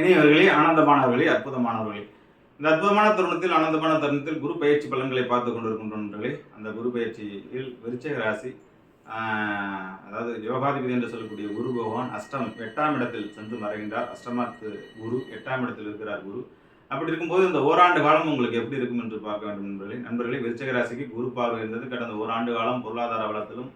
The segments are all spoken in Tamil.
இனியவர்களே ஆனந்தமானவர்களே அற்புதமானவர்களே. இந்த அற்புதமான தருணத்தில் ஆனந்தமான தருணத்தில் குரு பயிற்சி பலன்களை பார்த்து கொண்டிருக்கின்றவர்களே அந்த குரு பயிற்சியில் விருச்சக ராசி அதாவது யோகாதிபதி என்று சொல்லக்கூடிய குரு பகவான் அஷ்டம் எட்டாம் இடத்தில் சென்று மறைகின்றார். அஷ்டமாத்து குரு எட்டாம் இடத்தில் இருக்கிறார் குரு. அப்படி இருக்கும்போது இந்த ஓராண்டு காலம் உங்களுக்கு எப்படி இருக்கும் என்று பார்க்க வேண்டும் என்பதை நண்பர்களே விருச்சக ராசிக்கு குரு பார்வை இருந்தது கடந்த ஓராண்டு காலம் பொருளாதார வளத்திலும்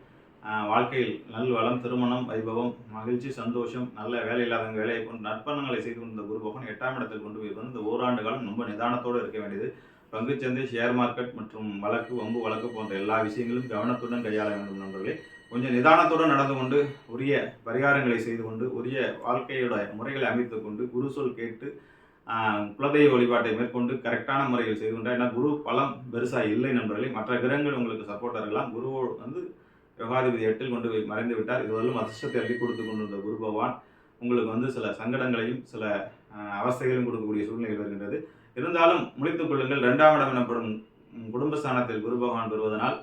வாழ்க்கையில் நல் வளம் திருமணம் வைபவம் மகிழ்ச்சி சந்தோஷம் நல்ல வேலை இல்லாதவங்க வேலையை கொண்டு நற்பணங்களை செய்து கொண்ட குரு பகவான் எட்டாம் இடத்தில் கொண்டு போய் வந்து இந்த ஓராண்டு காலம் ரொம்ப நிதானத்தோடு இருக்க வேண்டியது. பங்குச்சந்தை ஷேர் மார்க்கெட் மற்றும் வழக்கு வம்பு வழக்கு போன்ற எல்லா விஷயங்களும் கவனத்துடன் கையாள வேண்டும் நண்பர்களே. கொஞ்சம் நிதானத்துடன் நடந்து கொண்டு உரிய பரிகாரங்களை செய்து கொண்டு உரிய வாழ்க்கையோட முறைகளை அமைத்து கொண்டு குரு சொல் கேட்டு குலதெய்வ வழிபாட்டை மேற்கொண்டு கரெக்டான முறையில் செய்து கொண்டால் ஏன்னா குரு பலம் பெருசாக இல்லை நண்பர்களே. மற்ற கிரகங்கள் உங்களுக்கு சப்போர்ட்டாக இருக்கலாம். குரு வந்து யோகாதிபதி எட்டில் கொண்டு போய் மறைந்து விட்டார். இதுவரையிலும் அதிர்ஷ்டத்தை அள்ளி கொடுத்து கொண்டிருந்த குரு பகவான் உங்களுக்கு வந்து சில சங்கடங்களையும் சில அவஸ்தைகளையும் கொடுக்கக்கூடிய சூழ்நிலை வருகின்றது இருந்தாலும் முடித்துக் கொள்ளுங்கள். இரண்டாம் இடம் எனப்படும் குடும்பஸ்தானத்தில் குரு பகவான் பெறுவதனால்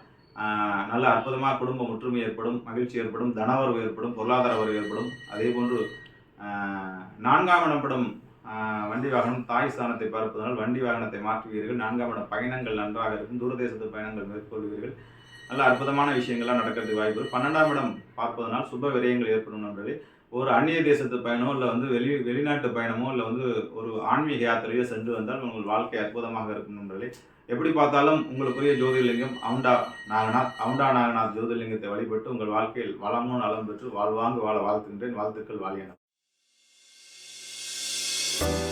நல்ல அற்புதமாக குடும்ப ஒற்றுமை ஏற்படும் மகிழ்ச்சி ஏற்படும் தனவரவு ஏற்படும் பொருளாதார வரவு ஏற்படும். அதே போன்று நான்காம் இடப்படும் வண்டி வாகனம் தாய் ஸ்தானத்தை பார்ப்பதனால் வண்டி வாகனத்தை மாற்றுவீர்கள். நான்காம் இடம் பயணங்கள் நன்றாக இருக்கும். தூரதேசத்து பயணங்கள் மேற்கொள்வீர்கள். நல்ல அற்புதமான விஷயங்கள்லாம் நடக்கிறதுக்கு வாய்ப்பு பன்னெண்டாம் இடம் பார்ப்பதனால் சுப விரயங்கள் ஏற்படும் நண்பர்களே. ஒரு அந்நிய தேசத்து பயணமோ இல்லை வந்து வெளி வெளிநாட்டு பயணமோ இல்லை வந்து ஒரு ஆன்மீக யாத்திரையோ சென்று வந்தால் உங்கள் வாழ்க்கை அற்புதமாக இருக்கும் நண்பர்களே. எப்படி பார்த்தாலும் உங்களுக்குரிய ஜோதிர்லிங்கம் அவுண்டா நாகநாத் அவுண்டா நாகநாத் ஜோதிர்லிங்கத்தை வழிபட்டு உங்கள் வாழ்க்கையில் வளமும் நலம் பெற்று வாழ்வாங்கு வாழ வாழ்த்துகின்றேன். வாழ்த்துக்கள் வாழியன you